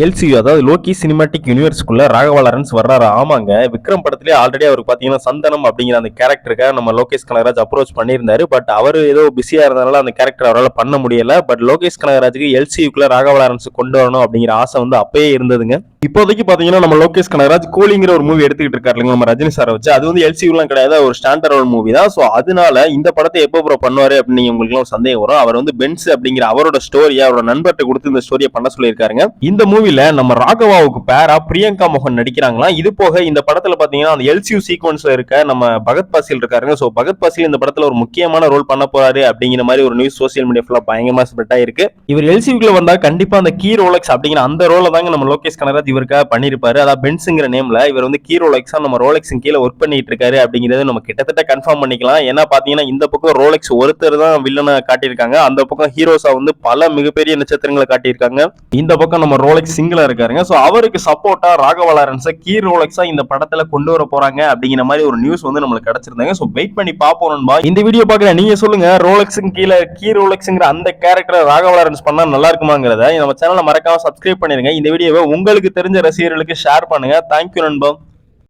LCU அதாவது Loki cinematic யூனிவர்ஸ்க்குள்ள Raghava Lawrence வர்றாரு? ஆமாங்க. விக்ரம் படத்திலே ஆல்ரெடி அவருக்கு பார்த்தீங்கன்னா சந்தனம் அப்படிங்கிற அந்த கேரக்டருக்காக நம்ம லோகேஷ் கனகராஜ் அப்ரோச் பண்ணியிருந்தாரு. பட் அவர் ஏதோ பிஸியாக இருந்தனால அந்த கேரக்டர் அவரால் பண்ண முடியல. பட் லோகேஷ் கனகராஜுக்கு எல்சியுக்குள்ள ராகவா லாரன்ஸ் கொண்டு வரணும் அப்படிங்கிற ஆசை வந்து அப்பயே இருந்ததுங்க. இப்போதைக்கு பாத்தீங்கன்னா நம்ம லோகேஷ் கனகராஜ் கோலிங்கிற ஒரு மூவி எடுத்துக்கிட்டு இருக்காரு நம்ம ரஜினி சாரை வச்சு. அது வந்து எல்சியூலாம் கிடையாது ஒரு ஸ்டாண்டர்ட் மூவி தான். ஸோ அதனால இந்த படத்தை எப்போ ப்ரோ பண்ணுவாரு அப்படின்னு உங்களுக்கு ஒரு சந்தேகம் வரும். அவர் வந்து பென்ஸ் அப்படிங்கிற அவரோட ஸ்டோரியை அவரோட நண்பர்கிட்ட கொடுத்து இந்த ஸ்டோரியை பண்ண சொல்லியிருக்காருங்க. இந்த மூவில நம்ம ராகவாவுக்கு பேரா பிரியங்கா மோகன் நடிக்கிறாங்களா? இது போக இந்த படத்துல பாத்தீங்கன்னா அந்த எல்சியூ சீக்வன்ஸ்ல இருக்க நம்ம பகத் பாசில் இருக்காருங்க. ஸோ பகத் பாசில் இந்த படத்துல ஒரு முக்கியமான ரோல் பண்ண போறாரு அப்படிங்கிற மாதிரி ஒரு நியூஸ் சோசியல் மீடியா ஃபுல்லா பயங்கரமா ஸ்ப்ரெட் ஆயிருக்கு. இவர் எல்சியூக்குள்ள வந்தா கண்டிப்பா அந்த கீ ரோலக்ஸ் அப்படிங்கிற அந்த ரோல தாங்க நம்ம லோகேஷ் கனகராஜ் இவருக்காக பண்ணியிருப்பாரு. அதாவது பென்ஸுங்கிற நேம்ல இவர் வந்து கீ ரோலக்ஸா நம்ம ரோலெக்ஸ் கீழே ஒர்க் பண்ணிட்டு இருக்காரு அப்படிங்கிறது நம்ம கிட்டத்தட்ட கன்ஃபார்ம் பண்ணிக்கலாம். ஏன்னா பாத்தீங்கன்னா இந்த பக்கம் ரோலெக்ஸ் ஒருத்தர் தான் வில்லனை காட்டியிருக்காங்க. அந்த பக்கம் ஹீரோஸா வந்து பல மிகப்பெரிய நட்சத்திரங்களை காட்டியிருக்காங்க. இந்த பக்கம் நம்ம ரோலெக்ஸ் சிங்கிளா இருக்காருங்க. ஸோ அவருக்கு சப்போர்ட்டா ராகவா லாரன்ஸை கீ ரோலெக்ஸா இந்த படத்துல கொண்டு வர போறாங்க அப்படிங்கிற மாதிரி ஒரு நியூஸ் வந்து நம்மளுக்கு கிடைச்சிருந்தாங்க. ஸோ வெயிட் பண்ணி பாப்போம் நண்பா. இந்த வீடியோ பாக்குற நீங்க சொல்லுங்க ரோலெக்ஸுக்கு கீழே கீ ரோலெக்ஸ்ங்கிற அந்த கேரக்டர் ராகவா லாரன்ஸ் பண்ணா நல்லா இருக்குமாங்கிறத. நம்ம சேனலை மறக்காம சப்ஸ்கிரைப் பண்ணிருங்க. இந்த வீடியோவை உங்களுக்கு தெரிஞ்ச ரசிகர்களுக்கு ஷேர் பண்ணுங்க. தேங்க்யூ நண்பா